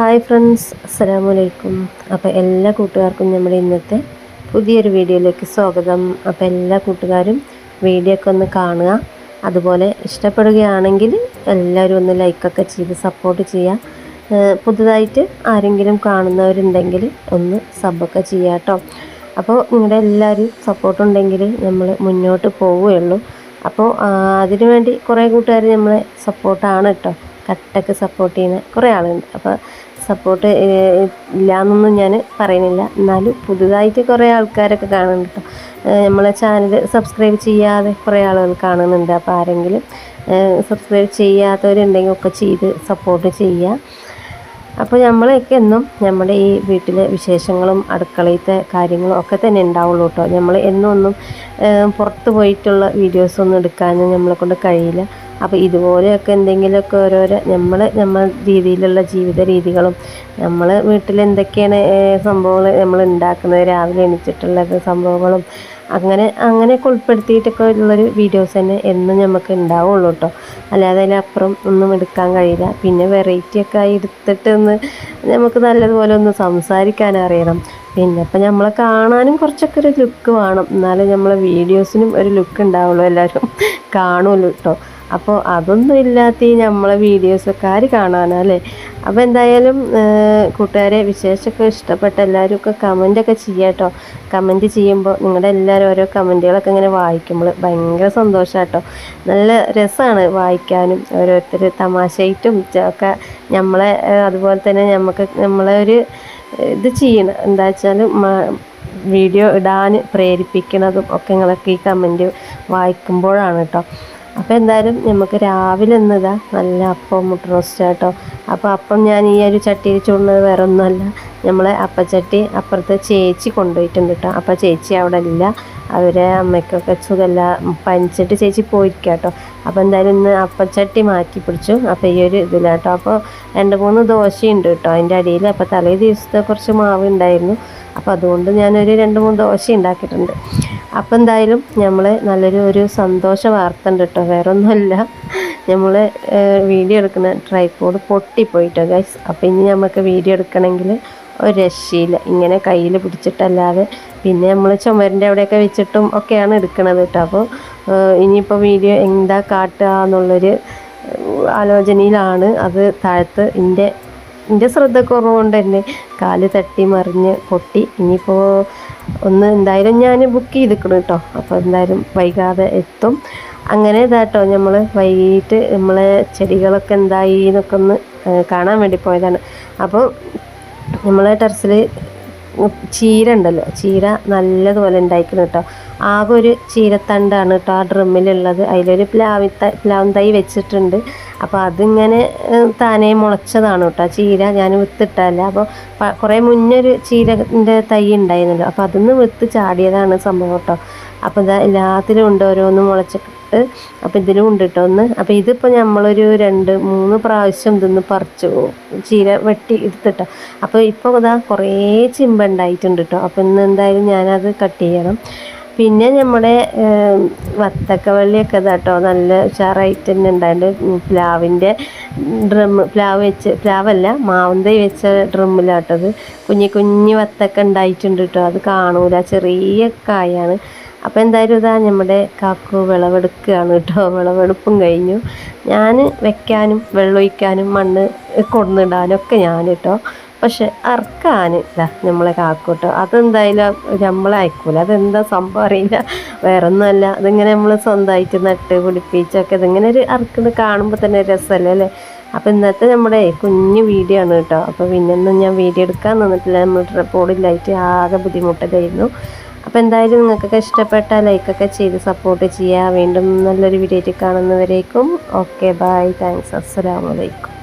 Hi friends അസ്സലാമലൈക്കും അപ്പോൾ എല്ലാ കൂട്ടുകാർക്കും നമ്മുടെ ഇന്നത്തെ പുതിയൊരു വീഡിയോയിലേക്ക് സ്വാഗതം. അപ്പോൾ എല്ലാ കൂട്ടുകാരും വീഡിയോ ഒക്കെ ഒന്ന് കാണുക. അതുപോലെ ഇഷ്ടപ്പെടുകയാണെങ്കിൽ എല്ലാവരും ഒന്ന് ലൈക്കൊക്കെ ചെയ്ത് സപ്പോർട്ട് ചെയ്യുക. പുതുതായിട്ട് ആരെങ്കിലും കാണുന്നവരുണ്ടെങ്കിൽ ഒന്ന് സബൊക്കെ ചെയ്യുക കേട്ടോ. അപ്പോൾ നിങ്ങളുടെ എല്ലാവരും സപ്പോർട്ടുണ്ടെങ്കിൽ നമ്മൾ മുന്നോട്ട് പോവുകയുള്ളൂ. അപ്പോൾ അതിനു വേണ്ടി കുറേ കൂട്ടുകാർ നമ്മളെ സപ്പോർട്ടാണ് കേട്ടോ. കട്ടക്ക് സപ്പോർട്ട് ചെയ്യുന്ന കുറേ ആളുണ്ട്. അപ്പോൾ സപ്പോർട്ട് ഇല്ലയെന്നൊന്നും ഞാൻ പറയുന്നില്ല. എന്നാലും പുതുതായിട്ട് കുറേ ആൾക്കാരൊക്കെ കാണുന്നുണ്ട് കേട്ടോ നമ്മളെ ചാനൽ സബ്സ്ക്രൈബ് ചെയ്യാതെ കുറേ ആളുകൾ കാണുന്നുണ്ട്. അപ്പോൾ ആരെങ്കിലും സബ്സ്ക്രൈബ് ചെയ്യാത്തവരുണ്ടെങ്കിൽ ഒക്കെ ചെയ്ത് സപ്പോർട്ട് ചെയ്യുക അപ്പോൾ നമ്മളെയൊക്കെ എന്നും നമ്മുടെ ഈ വീട്ടിലെ വിശേഷങ്ങളും അടുക്കളയിലത്തെ കാര്യങ്ങളും ഒക്കെ തന്നെ ഉണ്ടാവുള്ളൂ കേട്ടോ നമ്മൾ എന്നും ഒന്നും ഏഹ്, പുറത്ത് പോയിട്ടുള്ള വീഡിയോസൊന്നും എടുക്കാനും നമ്മളെ കൊണ്ട് കഴിയില്ല. അപ്പോൾ ഇതുപോലെയൊക്കെ എന്തെങ്കിലുമൊക്കെ ഓരോരോ നമ്മൾ നമ്മൾ രീതിയിലുള്ള ജീവിത രീതികളും നമ്മൾ വീട്ടിൽ എന്തൊക്കെയാണ് സംഭവങ്ങൾ നമ്മൾ ഉണ്ടാക്കുന്നത് രാവിലെ എണീച്ചിട്ടുള്ള സംഭവങ്ങളും അങ്ങനെ അങ്ങനെയൊക്കെ ഉൾപ്പെടുത്തിയിട്ടൊക്കെ ഉള്ളൊരു വീഡിയോസ് തന്നെ എന്നും നമുക്ക് ഉണ്ടാവുള്ളൂ കേട്ടോ അല്ലാതെ അതിലപ്പുറം ഒന്നും എടുക്കാൻ കഴിയില്ല. പിന്നെ വെറൈറ്റി ഒക്കെ ആയി എടുത്തിട്ട് ഒന്ന് നമുക്ക് നല്ലതുപോലെ ഒന്ന് സംസാരിക്കാൻ അറിയണം. പിന്നെ ഇപ്പം നമ്മളെ കാണാനും കുറച്ചൊക്കെ ഒരു ലുക്ക് വേണം. എന്നാലേ നമ്മളെ വീഡിയോസിനും ഒരു ലുക്ക് ഉണ്ടാവുള്ളൂ എല്ലാവരും കാണുമല്ലോ കേട്ടോ അപ്പോൾ അതൊന്നും ഇല്ലാത്ത ഈ നമ്മളെ വീഡിയോസൊക്കെ ആര് കാണാനല്ലേ അപ്പോൾ എന്തായാലും കൂട്ടുകാരെ വിശേഷമൊക്കെ ഇഷ്ടപ്പെട്ട എല്ലാവരും ഒക്കെ കമന്റൊക്കെ ചെയ്യാം കേട്ടോ. കമന്റ് ചെയ്യുമ്പോൾ നിങ്ങളുടെ എല്ലാവരും ഓരോ കമന്റുകളൊക്കെ ഇങ്ങനെ വായിക്കുമ്പോൾ ഭയങ്കര സന്തോഷം കേട്ടോ. നല്ല രസമാണ് വായിക്കാനും ഓരോരുത്തർ തമാശയായിട്ടും ച- ഒക്കെ നമ്മളെ അതുപോലെ തന്നെ നമുക്ക് നമ്മളെ ഒരു ഇത് ചെയ്യണം. എന്താ വെച്ചാൽ വീഡിയോ ഇടാൻ പ്രേരിപ്പിക്കുന്നതും ഒക്കെ നിങ്ങളൊക്കെ ഈ കമന്റ് വായിക്കുമ്പോഴാണ് കേട്ടോ. അപ്പോൾ എന്തായാലും നമുക്ക് രാവിലെ ഇന്നിതാ നല്ല അപ്പം മുട്ട റോസ്റ്റ് കേട്ടോ അപ്പോൾ അപ്പം ഞാൻ ഈ ഒരു ചട്ടിയിൽ ചൂടുന്നത് വേറെ ഒന്നുമല്ല. നമ്മളെ അപ്പച്ചട്ടി അപ്പുറത്തെ ചേച്ചി കൊണ്ടുപോയിട്ടുണ്ട് കേട്ടോ അപ്പം ചേച്ചി അവിടെ ഇല്ല. അവരെ അമ്മയ്ക്കൊക്കെ സുഖമല്ല പനിച്ചിട്ട് ചേച്ചി പോയിരിക്കുക കേട്ടോ അപ്പോൾ എന്തായാലും ഇന്ന് അപ്പച്ചട്ടി മാറ്റി പിടിച്ചു. അപ്പോൾ ഈ ഒരു ഇതിലാട്ടോ. അപ്പോൾ രണ്ട് മൂന്ന് ദോശയുണ്ട് കേട്ടോ അതിന്റെ അടിയിൽ. അപ്പോൾ തലേ ദിവസത്തെ കുറച്ച് മാവ് ഉണ്ടായിരുന്നു. അപ്പോൾ അതുകൊണ്ട് ഞാനൊരു രണ്ട് മൂന്ന് ദോശ ഉണ്ടാക്കിയിട്ടുണ്ട്. അപ്പോൾ എന്തായാലും നമ്മൾ നല്ലൊരു ഒരു സന്തോഷ വാർത്ത ഉണ്ട് കേട്ടോ. വേറെ ഒന്നുമല്ല നമ്മൾ വീഡിയോ എടുക്കുന്ന ട്രൈപ്പോഡ് പൊട്ടിപ്പോയിട്ടോ ഗൈസ് അപ്പോൾ ഇനി നമുക്ക് വീഡിയോ എടുക്കണമെങ്കിൽ ഒരു രക്ഷയില്ല. ഇങ്ങനെ കയ്യിൽ പിടിച്ചിട്ടല്ലാതെ പിന്നെ നമ്മൾ ചുമരിന്റെ അവിടെയൊക്കെ വെച്ചിട്ടും ഒക്കെയാണ് എടുക്കണത് കേട്ടോ അപ്പോൾ ഇനിയിപ്പോൾ വീഡിയോ എന്താ കാട്ടുക എന്നുള്ളൊരു ആലോചനയിലാണ് അത് താഴത്ത് എന്റെ എന്റെ ശ്രദ്ധക്കുറവ് കൊണ്ട് തന്നെ കാൽ തട്ടി മറിഞ്ഞ് പൊട്ടി. ഇനിയിപ്പോൾ ഒന്ന് എന്തായാലും ഞാൻ ബുക്ക് ചെയ്തിക്കണം കേട്ടോ അപ്പോൾ എന്തായാലും വൈകാതെ എത്തും. അങ്ങനെ ഇതാട്ടോ നമ്മൾ വൈകിട്ട് നമ്മളെ ചെടികളൊക്കെ എന്തായി എന്നൊക്കെ ഒന്ന് കാണാൻ വേണ്ടി പോയതാണ്. അപ്പോൾ നമ്മളെ ടെറസിൽ ചീര ഉണ്ടല്ലോ. ചീര നല്ലതുപോലെ ഉണ്ടായിക്കണം കേട്ടോ ആകെ ഒരു ചീരത്തണ്ടാണ് കേട്ടോ ആ ഡ്രമ്മിലുള്ളത്. അതിലൊരു പ്ലാവി പ്ലാവ് തൈ വെച്ചിട്ടുണ്ട്. അപ്പോൾ അതിങ്ങനെ താനെ മുളച്ചതാണ് കേട്ടോ ചീര ഞാൻ വിത്തിട്ടല്ല. അപ്പോൾ കുറേ മുന്നേ ഒരു ചീരന്റെ തൈ ഉണ്ടായിരുന്നല്ലോ. അപ്പോൾ അതൊന്ന് വിത്ത് ചാടിയതാണ് സംഭവം കേട്ടോ അപ്പോൾ എല്ലാത്തിലും ഉണ്ട് ഓരോന്ന് മുളച്ചിട്ട് അപ്പോൾ ഇതിലും ഉണ്ട് കേട്ടോ ഒന്ന്. അപ്പോൾ ഇതിപ്പോൾ നമ്മളൊരു രണ്ട് മൂന്ന് പ്രാവശ്യം ഇതൊന്ന് പറിച്ചു ചീര വെട്ടി എടുത്തിട്ടോ. അപ്പോൾ ഇപ്പോൾ ഇതാ കുറേ ചിമ്പ ഉണ്ടായിട്ടുണ്ട് കേട്ടോ അപ്പോൾ ഇന്ന് എന്തായാലും ഞാനത് കട്ട് ചെയ്യണം. പിന്നെ നമ്മുടെ വത്തക്കവള്ളിയൊക്കെ ഇതാട്ടോ നല്ല ഉഷാറായിട്ട് തന്നെ ഉണ്ടായിരുന്നു പ്ലാവിന്റെ ഡ്രമ്മ് പ്ലാവ് വെച്ച് പ്ലാവല്ല മാവന്തൈ വെച്ച ഡ്രമ്മിലാട്ടത് കുഞ്ഞി കുഞ്ഞി വത്തക്ക ഉണ്ടായിട്ടുണ്ട് കേട്ടോ അത് കാണൂല. ചെറിയ കായാണ്. അപ്പോൾ എന്തായാലും ഇതാ നമ്മുടെ കാക്കു വിളവെടുക്കുകയാണ് കേട്ടോ. വിളവെടുപ്പും കഴിഞ്ഞു. ഞാൻ വെക്കാനും വെള്ളമൊഴിക്കാനും മണ്ണ് കൊണ്ടിടാനും ഒക്കെ ഞാൻ കേട്ടോ. പക്ഷെ അറക്കാൻ ഇതാ നമ്മളെ കാക്കു കേട്ടോ. അതെന്തായാലും നമ്മളെ അയക്കൂല. അതെന്താ സംഭവം അറിയില്ല. വേറെ ഒന്നുമല്ല അതിങ്ങനെ നമ്മൾ സ്വന്തമായിട്ട് നട്ട് പിടിപ്പിച്ചൊക്കെ ഇതിങ്ങനെ ഒരു അറക്കുന്നത് കാണുമ്പോൾ തന്നെ രസമല്ലേ അല്ലേ? അപ്പോൾ ഇന്നത്തെ നമ്മുടെ കുഞ്ഞു വീഡിയോ ആണ് കേട്ടോ. അപ്പോൾ പിന്നൊന്നും ഞാൻ വീഡിയോ എടുക്കാൻ നിന്നിട്ടില്ല. നമ്മൾ ട്രിപ്പോർഡില്ലായിട്ട് ആകെ ബുദ്ധിമുട്ടതായിരുന്നു അപ്പോൾ എന്തായാലും നിങ്ങൾക്കൊക്കെ ഇഷ്ടപ്പെട്ട ലൈക്കൊക്കെ ചെയ്ത് സപ്പോർട്ട് ചെയ്യുക വീണ്ടും നല്ലൊരു വീഡിയോ കാണുന്നവരേക്കും. ഓക്കെ ബൈ താങ്ക്സ് അസ്സലാമലൈക്കും